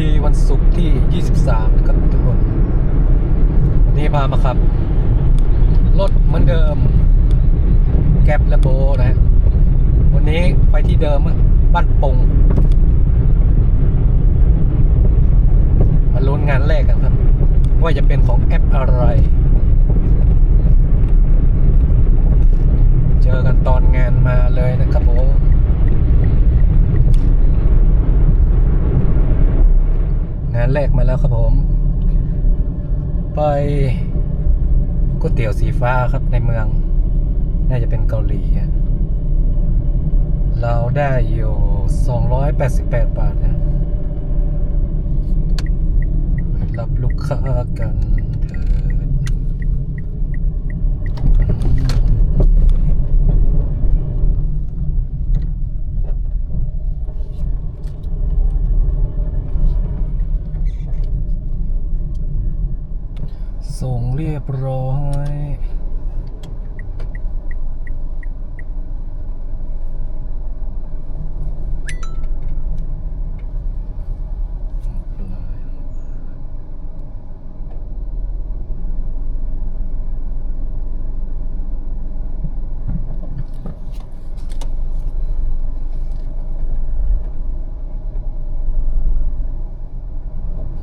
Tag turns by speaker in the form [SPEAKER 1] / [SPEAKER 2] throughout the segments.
[SPEAKER 1] ดีวันศุกร์ที่ 23 นะครับทุกคน วันนี้พามาขับ รถเหมือนเดิม แก๊ปและโบนะฮะวันนี้ไปที่เดิมบ้านปงมาลุ้นงานแรกกันครับ ว่าจะเป็นของแอปอะไร เจอกันตอนงานมาเลยนะครับผม งานแรกมาแล้วครับผม ไปก๋วยเตี๋ยวสีฟ้าครับในเมือง น่าจะเป็นเกาหลีเราได้อยู่ 288 บาทนะไปรับลูกค้ากันเถิด ส่งเรียบร้อย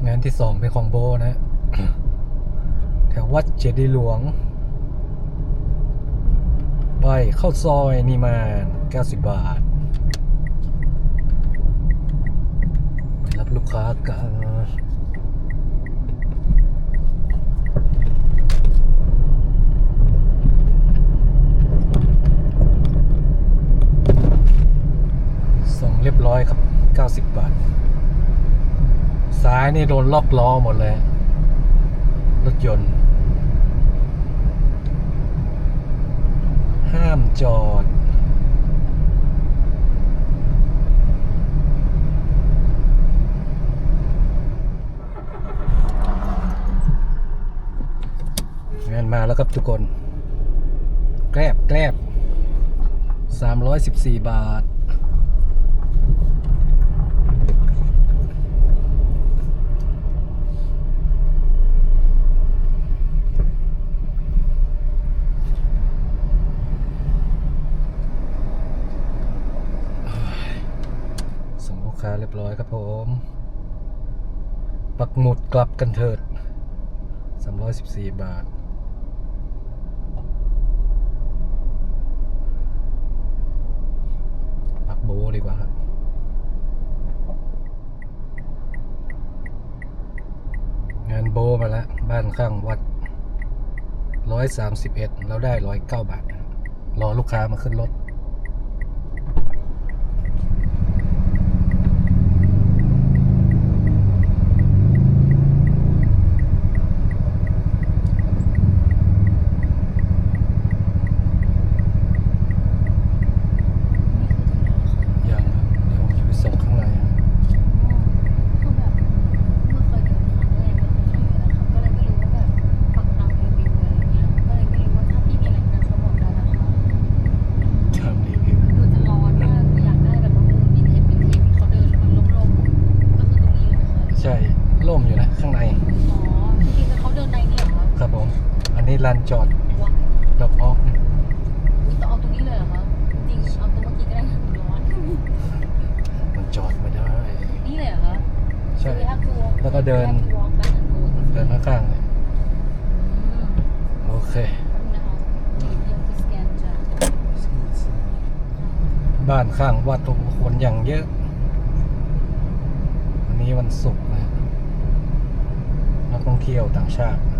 [SPEAKER 1] งานที่สองเป็นของโบนะ ถววัดเจดีย์หลวง ไปเข้าซอยนิมาน90 บาท ไปรับลูกค้ากันส่งเรียบร้อยครับ 90 บาท ซ้ายนี่โดนล็อกล้อหมดเลย ยนต์ ห้ามจอด งานมาแล้วครับทุกคน แกลบแกลบ314 บาท ส่งลูกค้า เรียบร้อยครับผม ปักหมุดกลับกันเถิด 314 บาท ปักโบดีกว่าครับงานโบมาแล้ว บ้านข้างวัด 131เราได้ 109 บาท รอลูกค้ามาขึ้นรถ ยังครับเดี๋ยวผมจะไปส่งข้างในครับ
[SPEAKER 2] คือแบบเมื่อเคยเดินครั้งแรกก็คือครั้งนี้นะคะก็เลยไม่รู้ว่าแบบปักตามรีวิวอะไรเงี้ยก็เลยไม่รู้ว่าถ้าพี่มีอะไรแนะนำก็บอกได้นะคะ
[SPEAKER 1] ทำรีวิว
[SPEAKER 2] ดูจะร้อนมากอยากได้แบบมุมวินเทจวินเทจที่เขาเดินแล้วมันล่มๆก็คือตรงนี้เลยไหมคะ
[SPEAKER 1] ใช่ร่มอยู่นะ ข้างใน
[SPEAKER 2] อ๋อจริงๆเขาเดินในเนี่ยเหรอคะ
[SPEAKER 1] ครับผม อั นนี้ลานจอด
[SPEAKER 2] ว้าย
[SPEAKER 1] ดอกออก
[SPEAKER 2] อุ๊ยต้องเอาตรงนี้เลยเหรอคะ จริงๆเอาตรงเมื่อกี้ก็ได้นะร้อน
[SPEAKER 1] มันจอดไม่ได้
[SPEAKER 2] นี่เลยเหรอคะ
[SPEAKER 1] ใช่
[SPEAKER 2] We have to walk
[SPEAKER 1] แล้วก็เดิน
[SPEAKER 2] We have to walk back and forth
[SPEAKER 1] เดินข้างๆเลย
[SPEAKER 2] อืม
[SPEAKER 1] โอเค
[SPEAKER 2] แป๊บนึงนะคะนี่เดี๋ยวจะสแกนจาก
[SPEAKER 1] บ้านข้างวัดโอ้โหคนอย่างเยอะ วันนี้วันศุกร์นะนักท่องเที่ยวต่างชาติเยอะ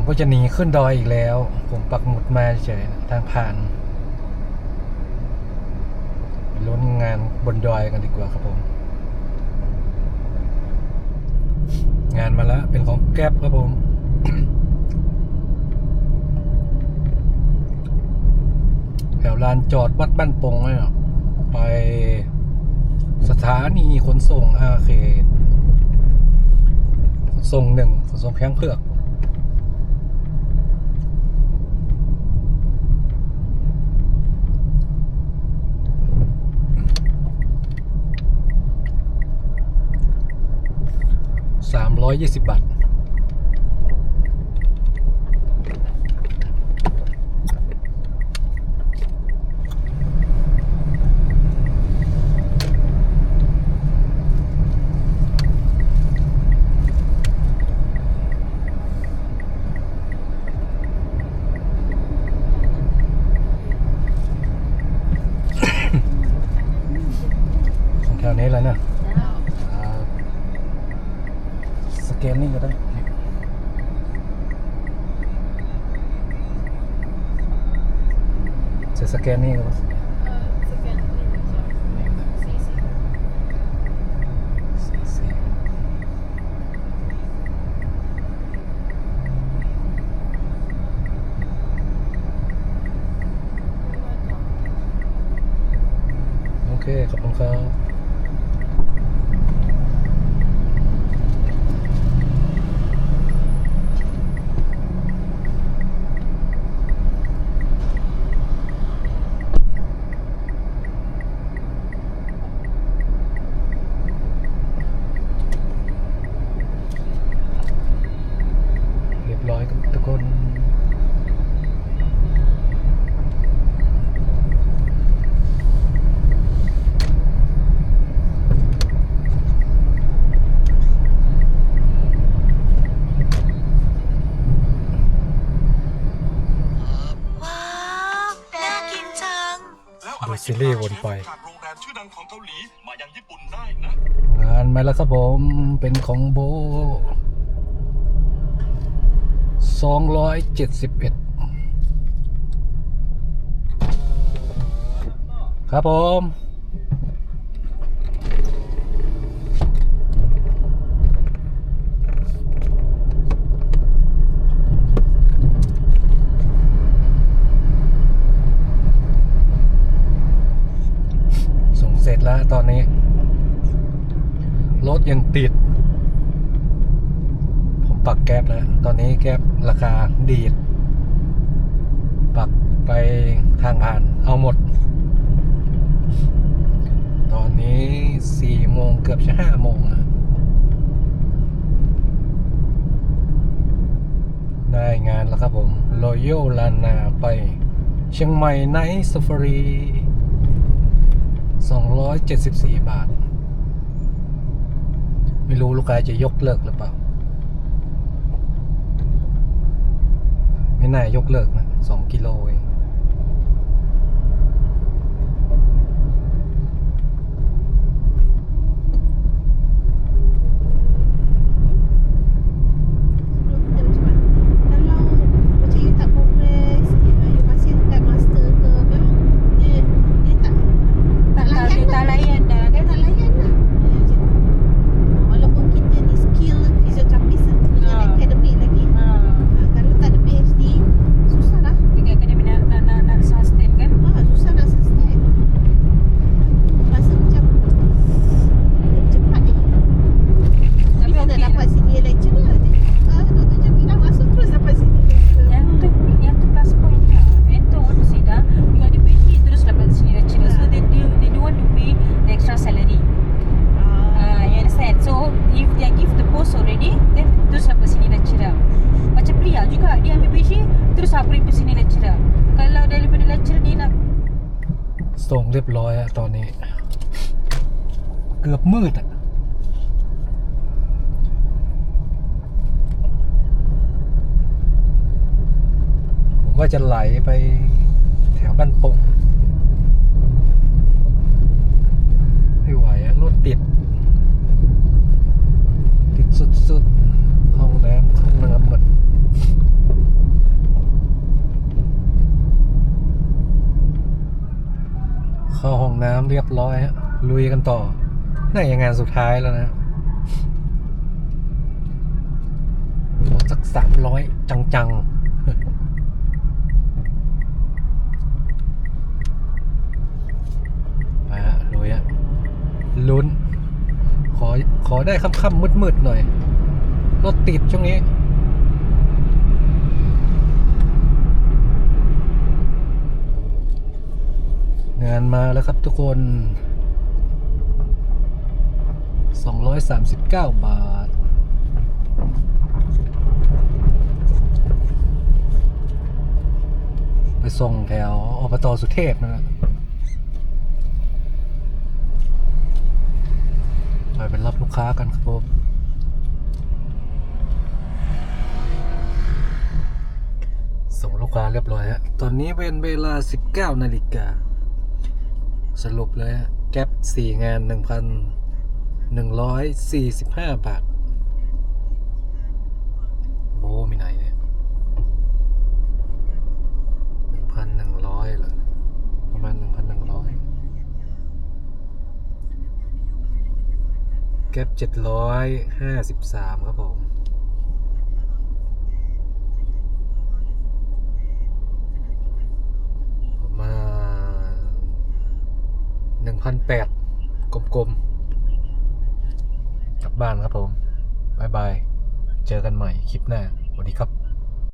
[SPEAKER 1] ผมก็จะหนีขึ้นดอยอีกแล้ว ผมปักหมุดมาเฉยทางผ่านลุ้นงานบนดอยกันดีกว่าครับผม งานมาแล้วเป็นของแก๊ปครับผมแถวลานจอดวัดบ้านปงเนี่ยไปสถานีขนส่งอาเขตขนส่งหนึ่งขนส่งแข้งเผือก 320 บาท สแกนนี่ก็ได้จะสแกนนี่ก็ได้ โอเค ขอบคุณครับ เรียบร้อยกับทุกคน
[SPEAKER 3] ว้าวน่ากินจัง
[SPEAKER 4] แล้วอะไร
[SPEAKER 1] ดู ซีรีส์วนไป
[SPEAKER 4] โรงแรมชื่อดังของเกาหลีมายังญี่ปุ่นได้นะ
[SPEAKER 1] งานมาแล้วครับผมเป็นของโบสองร้อยเจ็ดสิบเอ็ดครับผม ส่งเสร็จแล้วตอนนี้ รถ ยังติด ผมปักแก๊ปแล้วตอนนี้แก๊ปราคาดีด ปักไปทางผ่านเอาหมด ตอนนี้สี่โมงเกือบจะห้าโมงแล้วได้งานแล้วครับผม Royal Lana ไป เชียงใหม่ไนท์ซ f ฟ r รี 274 บาท ไม่รู้ลูกค้าจะยกเลิกหรือเปล่า ไม่น่ายกเลิกนะสองกิโลเอง ตอนนี้ เกือบมืดอะผมว่าจะไหลไปแถวบ้านปงไม่ไหวอะรถติด ติดสุดๆห้องน้ำห้องน้ำหมด เข้าห้องน้ำเรียบร้อยฮะลุยกันต่อน่าจะงานสุดท้ายแล้วนะสักสามร้อยจังๆฮะลุยฮะลุ้น ขอ ขอได้ค่ำๆมืดๆหน่อย รถติดช่วงนี้ งานมาแล้วครับทุกคน 239 บาท ไปส่งแถวอบตสุเทพนะ ไปเป็นรับลูกค้ากันครับผมส่งลูกค้าเรียบร้อยฮะ ตอนนี้เป็นเวลา 19 นาฬิกา สรุปเลยฮะแก๊ป4งาน 1,145บห้าบาทโอ้มีไหนเนี่ยหนึ่งพันหนึ่งร้อยเหรอประมาณหนึ่งพันหนึ่งร้อยแก๊ปเจ็ดร้อยห้าสิบสามครับผม ประมาณหนึ่ง พันแปดกลมๆกลับบ้านครับผมบายบาย เจอกันใหม่คลิปหน้าสวัสดีครับ